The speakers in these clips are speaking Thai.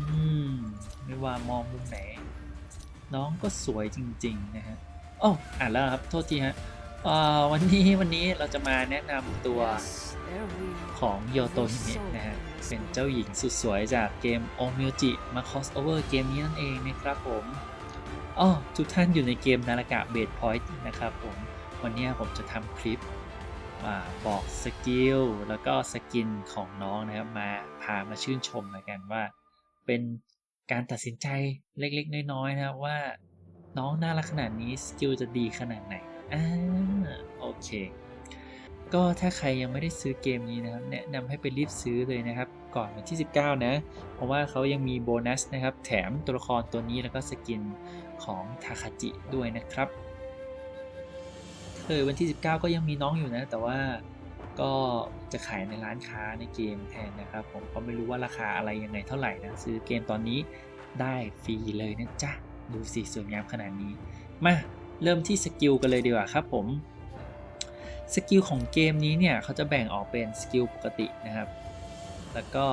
อืม ไม่ว่ามองมุมไหน น้องก็สวยจริง ๆ นะฮะอ๋ออ่านแล้วครับ โทษทีฮะวันนี้วันนี้เราจะมาแนะนำตัวของโยโตฮิเมะนะฮะ เป็นเจ้าหญิงสุดสวยจากเกมโอมิวจิมาคอสโอเวอร์เกมนี้นั่นเองนะครับผมอ๋อทุกท่านอยู่ในเกมนาฬกาเบดพอยต์นะครับผม วันนี้ผมจะทำคลิป บอกสกิลแล้วก็สกินของน้องนะครับมาพามาชื่นชมแล้วกันว่า เป็นการตัดสินใจเล็กๆ น้อยๆนะครับว่า น้องน่ารักขนาดนี้สกิลจะดีขนาดไหนอ่าโอเค ก็ถ้าใครยังไม่ได้ซื้อเกมนี้นะครับแนะนำให้ไปรีบซื้อเลยนะครับ ก่อนวันที่ 19 นะ เพราะว่าเขายังมีโบนัสนะครับ แถมตัวละครตัวนี้แล้วก็สกินของทาคาจิด้วยนะครับ เคยวันที่ 19 ก็ยังมีน้องอยู่นะ แต่ว่าก็จะขายในร้านค้าในเกมแทนนะครับ ผมก็ไม่รู้ว่าราคาอะไรยังไงเท่าไหร่นะ ซื้อเกมตอนนี้ได้ฟรีเลยนะจ๊ะ ดูสิสวยงามขนาดนี้ มาเริ่มที่สกิลกันเลยดีกว่าครับผมสกิลของเกมนี้เนี่ยเขาจะแบ่งออกเป็นสกิลปกตินะครับ แล้วก็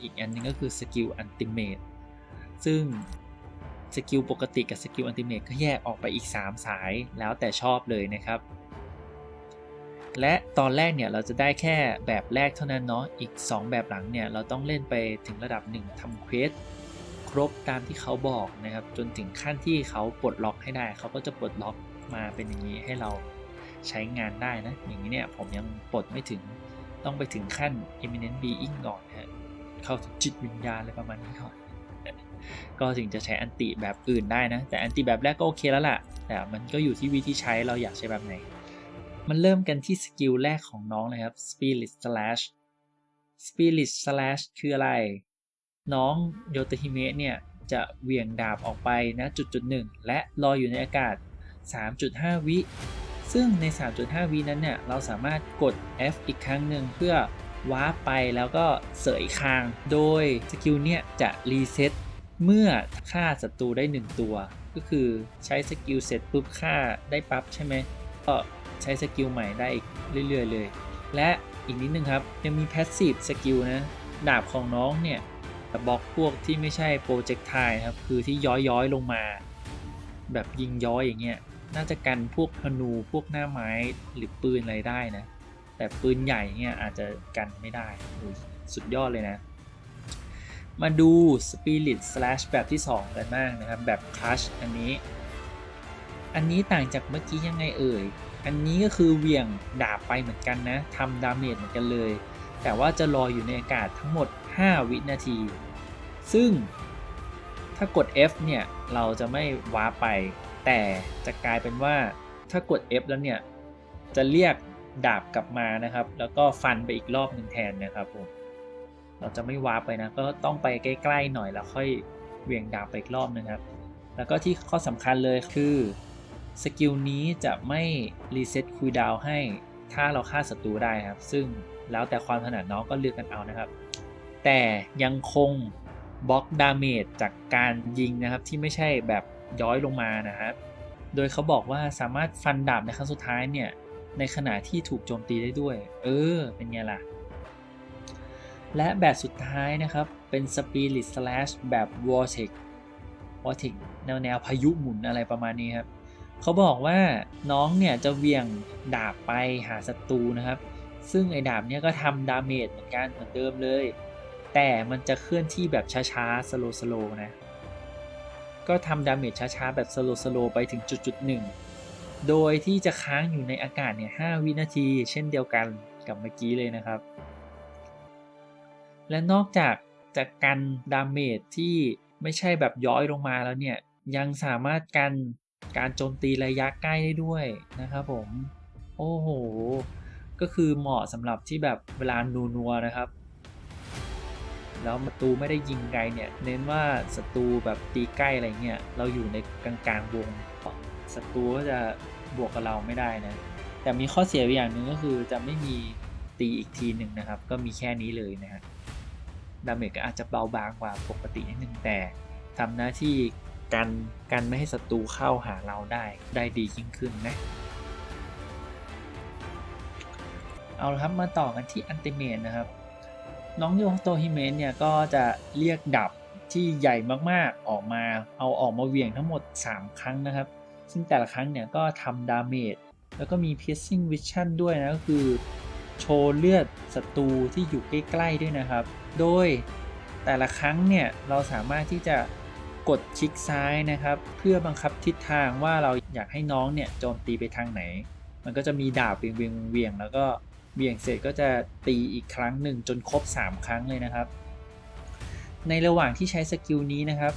อีกอันหนึงก็คือสกิลอันติเมตซึ่ง สกิลปกติกับสกิลอันติเมตก็แยกออกไปอีก 3 สายแล้วแต่ชอบเลยนะครับ และตอนแรกเนี่ยเราจะได้แค่แบบแรกเท่านั้นเนาะอีก 2 แบบหลังเนี่ยเราต้องเล่นไปถึงระดับ 1ทำเควสครบตามที่เขาบอกนะครับ จนถึงขั้นที่เขาปลดล็อกให้ได้ เขาก็จะปลดล็อกมาเป็นอย่างนี้ให้เราใช้งานได้นะ อย่างนี้เนี่ยผมยังปลดไม่ถึงต้องไปถึงขั้น eminent being ก่อนนะฮะเข้าถึงจิตวิญญาณอะไรประมาณนี้ก่อน ก็ถึงจะใช้อันติแบบอื่นได้นะ แต่อันติแบบแรกก็โอเคแล้วล่ะ แต่มันก็อยู่ที่วิธีใช้เราอยากใช้แบบไหน มันเริ่มกันที่สกิลแรกของน้องเลยครับ Spirit Slash Spirit Slash คืออะไร น้องโยตฮิเมะเนี่ย จะเหวี่ยงดาบออกไปนะจุดจุดหนึ่งและลอยอยู่ในอากาศ 3.5 วิ ซึ่งใน 3.5 วินั้นเนี่ย เราสามารถกด F อีกครั้งหนึ่งเพื่อวาร์ปไปแล้วก็เสยคาง โดยสกิลเนี่ยจะรีเซ็ต เมื่อฆ่าศัตรูได้ 1 ตัว ก็คือใช้สกิลเสร็จปุ๊บฆ่าได้ปั๊บใช่ไหมก็ใช้สกิลใหม่ได้อีกเรื่อยๆเลย และอีกนิดนึงครับยังมีแพสซีฟสกิลนะดาบของน้องเนี่ยบล็อกพวกที่ไม่ใช่โปรเจกต์ไทครับคือที่ย้อยย้อยๆลงมา แบบยิงย้อยอย่างเงี้ยน่าจะกันพวกธนูพวกหน้าไม้หรือปืนอะไรได้นะ แต่ปืนใหญ่เนี่ยอาจจะกันไม่ได้สุดยอดเลยนะ มาดู Spirit Slash แบบที่ 2 กันบ้างนะครับ แบบ Crush อันนี้ อันนี้ต่างจากเมื่อกี้ยังไงเอ่ย อันนี้ก็คือเวี่ยงดาบไปเหมือนกันนะทำดาเมจเหมือนกันเลย แต่ว่าจะลอยอยู่ในอากาศทั้งหมด 5 วินาที ซึ่งถ้ากด F เนี่ยเราจะไม่ว้าไป แต่จะกลายเป็นว่าถ้ากด F แล้วเนี่ยจะเรียกดาบกลับมานะครับ แล้วก็ฟันไปอีกรอบหนึ่งแทนนะครับผม เราจะไม่วาร์ปไปนะ ก็ต้องไปใกล้ๆหน่อยแล้วค่อยเหวี่ยงดาบไปอีกรอบนึงครับ แล้วก็ที่ข้อสำคัญเลยคือสกิลนี้จะไม่รีเซ็ตคูลดาวให้ถ้าเราฆ่าศัตรูได้ครับ ซึ่งแล้วแต่ความถนัดน้องก็เลือกกันเอานะครับ แต่ยังคงบล็อกดาเมจจากการยิงนะครับที่ไม่ใช่แบบย้อยลงมานะครับ โดยเขาบอกว่าสามารถฟันดาบในครั้งสุดท้ายเนี่ยในขณะที่ถูกโจมตีได้ด้วย เออ เป็นไงล่ะ และแบบสุดท้ายนะครับ เป็น Spirit Slash แบบ Vortex Vortex แนวแนวพายุหมุนอะไรประมาณนี้ครับเขาบอกว่าน้องเนี่ยจะเวี่ยงดาบไปหาศัตรูนะครับ ซึ่งไอ้ดาบเนี่ยก็ทำดาเมจเหมือนกันเหมือนเดิมเลย แต่มันจะเคลื่อนที่แบบช้าๆ สโลสโลนะ ก็ทำดาเมจช้าๆ แบบสโลสโลไปถึงจุดจุดหนึ่งโดยที่จะค้างอยู่ในอากาศเนี่ย5วินาที เช่นเดียวกันกับเมื่อกี้เลยนะครับ และนอกจากจะกันดาเมจที่ไม่ใช่แบบย้อยลงมาแล้วเนี่ย ยังสามารถกันการโจมตีระยะใกล้ได้ด้วยนะครับผม โอ้โห ก็คือเหมาะสำหรับที่แบบเวลานูนัวๆนะครับ แล้วศัตรูไม่ได้ยิงไกลเนี่ย เน้นว่าศัตรูแบบตีใกล้อะไรเงี้ย เราอยู่ในกลางๆวงศัตรูก็จะบวกกับเราไม่ได้นะ แต่มีข้อเสียอย่างหนึ่งก็คือจะไม่มีตีอีกทีหนึ่งนะครับ ก็มีแค่นี้เลยนะฮะ ดาเมจก็อาจจะเบาบางกว่าปกตินิดนึงแต่ทำหน้าที่กันกันไม่ให้ศัตรูเข้าหาเราได้ได้ดียิ่งขึ้นนะเอาละครับมาต่อกันที่อันติเมตนะครับ น้องโยโตฮิเมะเนี่ยก็จะเรียกดับที่ใหญ่มากๆออกมาเอาออกมาเวียงทั้งหมด 3 ครั้งนะครับ ซึ่งแต่ละครั้งเนี่ยก็ทำดาเมจแล้วก็มี piercing vision ด้วยนะก็คือ โชว์เลือดศัตรูที่อยู่ใกล้ๆด้วยนะครับ โดยแต่ละครั้งเนี่ยเราสามารถที่จะกดคลิกซ้ายนะครับ เพื่อบังคับทิศทางว่าเราอยากให้น้องเนี่ยโจมตีไปทางไหน มันก็จะมีดาบเวียงเวียงเวียงแล้วก็เวียงเสร็จก็จะตีอีกครั้งหนึ่งจนครบ 3 ครั้งเลยนะครับ ในระหว่างที่ใช้สกิลนี้นะครับ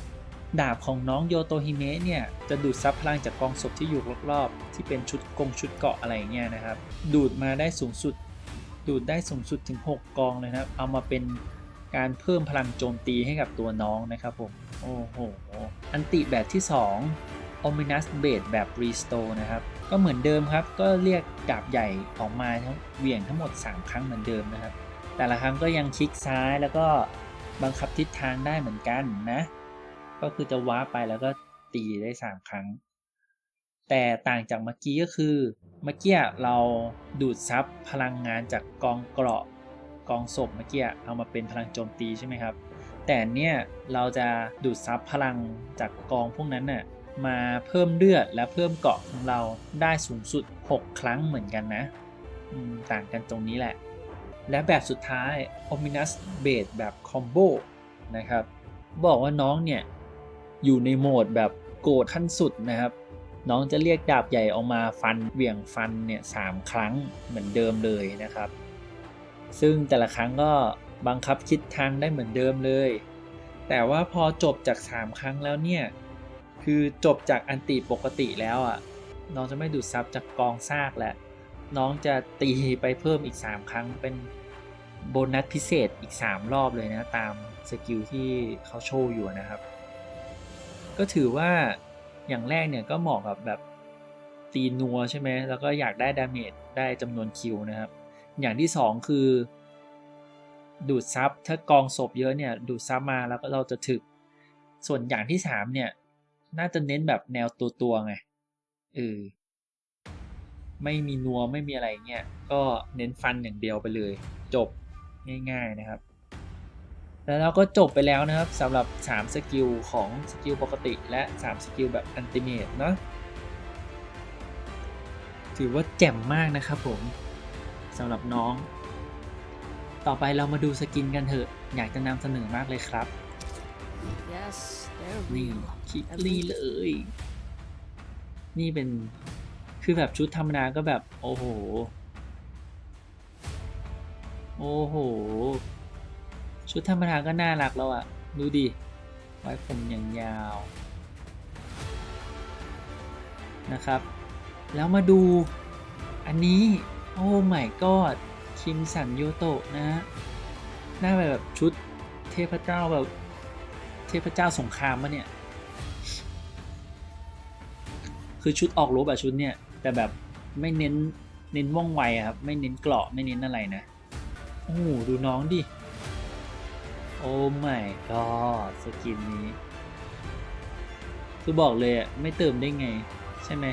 ดาบของน้องโยโตฮิเมะเนี่ยจะดูดซับพลังจากกองศพที่อยู่รอบๆที่เป็นชุดกงชุดเกาะอะไรเงี้ยนะครับ ดูดมาได้สูงสุด ดูดได้สูงสุดถึง 6 กองเลยนะครับ เอามาเป็นการเพิ่มพลังโจมตีให้กับตัวน้องนะครับผม โอ้โห อันติแบบที่ 2 o m i n u s Blade แบบ Restore นะครับ ก็เหมือนเดิมครับ ก็เรียกดาบใหญ่ออกมาทั้งเหวี่ยงทั้งหมด 3 ครั้งเหมือนเดิมนะครับ แต่ละครั้งก็ยังคลิกซ้ายแล้วก็บังคับทิศทางได้เหมือนกันนะ ก็คือจะว้าไปแล้วก็ตีได้ 3 ครั้ง แต่ต่างจากเมื่อกี้ก็คือเมื่อกี้เราดูดซับพลังงานจากกองเกราะกองศพเมื่อกี้เอามาเป็นพลังโจมตีใช่ไหมครับ แต่เนี่ยเราจะดูดซับพลังจากกองพวกนั้นน่ะมาเพิ่มเลือดและเพิ่มเกราะของเราได้สูงสุด 6 ครั้งเหมือนกันนะต่างกันตรงนี้แหละ และแบบสุดท้าย Ominous b a s e แบบคอมโบนะครับ บอกว่าน้องเนี่ย อยู่ในโหมดแบบโกรธขั้นสุดนะครับ น้องจะเรียกดาบใหญ่ออกมาฟันเหวี่ยงฟันเนี่ยสามครั้งเหมือนเดิมเลยนะครับ ซึ่งแต่ละครั้งก็บังคับคิดทางได้เหมือนเดิมเลย แต่ว่าพอจบจาก 3 ครั้งแล้วเนี่ย คือจบจากอันติปกติแล้วอะ น้องจะไม่ดูดซับจากกองซากแล้วน้องจะตีไปเพิ่มอีก 3 ครั้งเป็นโบนัสพิเศษอีก 3 รอบเลยนะ ตามสกิลที่เขาโชว์อยู่นะครับ ก็ถือว่า อย่างแรกเนี่ยก็เหมาะกับแบบตีนัวใช่ไหมแล้วก็อยากได้ดาเมจได้จำนวนคิวนะครับ อย่างที่ 2 คือ ดูดซับถ้ากองศพเยอะเนี่ยดูดซับมาแล้วก็เราจะถึก ส่วนอย่างที่ 3 เนี่ย น่าจะเน้นแบบแนวตัวตัวไงเออไม่มีนัวไม่มีอะไรเงี้ยก็เน้นฟันอย่างเดียวไปเลย จบง่าย ๆนะครับ แล้วเราก็จบไปแล้วนะครับสำหรับ 3 สกิลของสกิลปกติและ 3 สกิลแบบอันติเมตเนาะถือว่าแจ่มมากนะครับผมสำหรับน้อง ต่อไปเรามาดูสกินกันเถอะ อยากจะนำเสนอมากเลยครับ Yes, they're นี่ real. คิกลี่เลย นี่เป็นคือแบบชุดธรรมดาก็แบบ โอ้โห โอ้โห ชุดธรรมดาก็น่ารักแล้วอะดูดิ ไว้ผมอย่างยาว นะครับ แล้วมาดูอันนี้ โอ้ my god คิมสันโยโตะนะ หน้าแบบชุดเทพเจ้าแบบ เทพเจ้าสงครามมะเนี่ย คือชุดออกรบแบบชุดเนี่ย แต่แบบไม่เน้นเน้นว่องไวครับ ไม่เน้นเกราะไม่เน้นอะไรนะ โอ้ดูน้องดิ โอ้ my god สกินนี้ คือบอกเลยอะไม่เติมได้ไง ใช่ไหม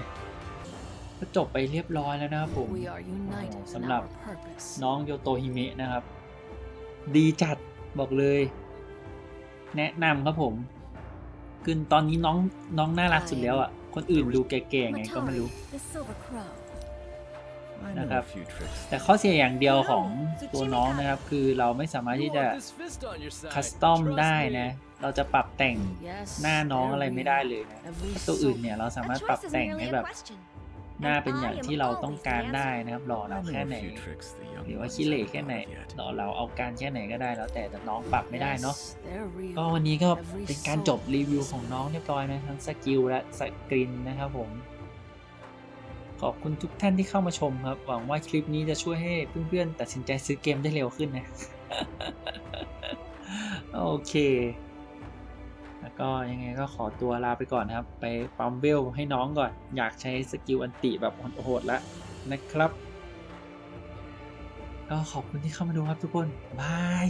ก็จบไปเรียบร้อยแล้วนะครับผม We are united in สำหรับ our purpose. น้องโยโตฮิเมะนะครับ ดีจัดบอกเลย แนะนำครับผมคือตอนนี้น้องน้องน่ารักสุดแล้วอะ คนอื่นดูแก่ๆไงก็ไม่รู้ นะครับ a few tricks. แต่ข้อเสียอย่างเดียวของตัวน้องนะครับ คือเราไม่สามารถที่จะคัสตอมได้นะ เราจะปรับแต่ง Yes, หน้าน้อง they're อะไรไม่ real. ได้เลยนะ Every ตัวอื่น soul. เนี่ยเราสามารถ A ปรับ choice is แต่ง merely ให้ a แบบ question. หน้าเป็นอย่างที่เราต้องการได้นะครับหล่อ I เรา know แค่ a ไหน few tricks the young หรือว่า ones ขี้เหร่ haven't แค่ไหน thought of yet. เราเราเอาการแค่ไหนก็ได้แล้วแต่แต่น้องปรับไม่ได้เนาะ Yes, they're real. ก็วันนี้ก็ Every เป็นการ soul จบรีวิวของน้องเรียบร้อยนะทั้งสกิลและสกรินนะครับผม ขอบคุณทุกท่านที่เข้ามาชมครับ หวังว่าคลิปนี้จะช่วยให้เพื่อนๆ ตัดสินใจซื้อเกมได้เร็วขึ้นนะ โอเค แล้วก็ยังไงก็ขอตัวลาไปก่อนนะครับ ไปปั๊มเวลให้น้องก่อน อยากใช้สกิลอันติแบบโหดๆแล้วนะครับ ก็ขอบคุณที่เข้ามาดูครับทุกคน บาย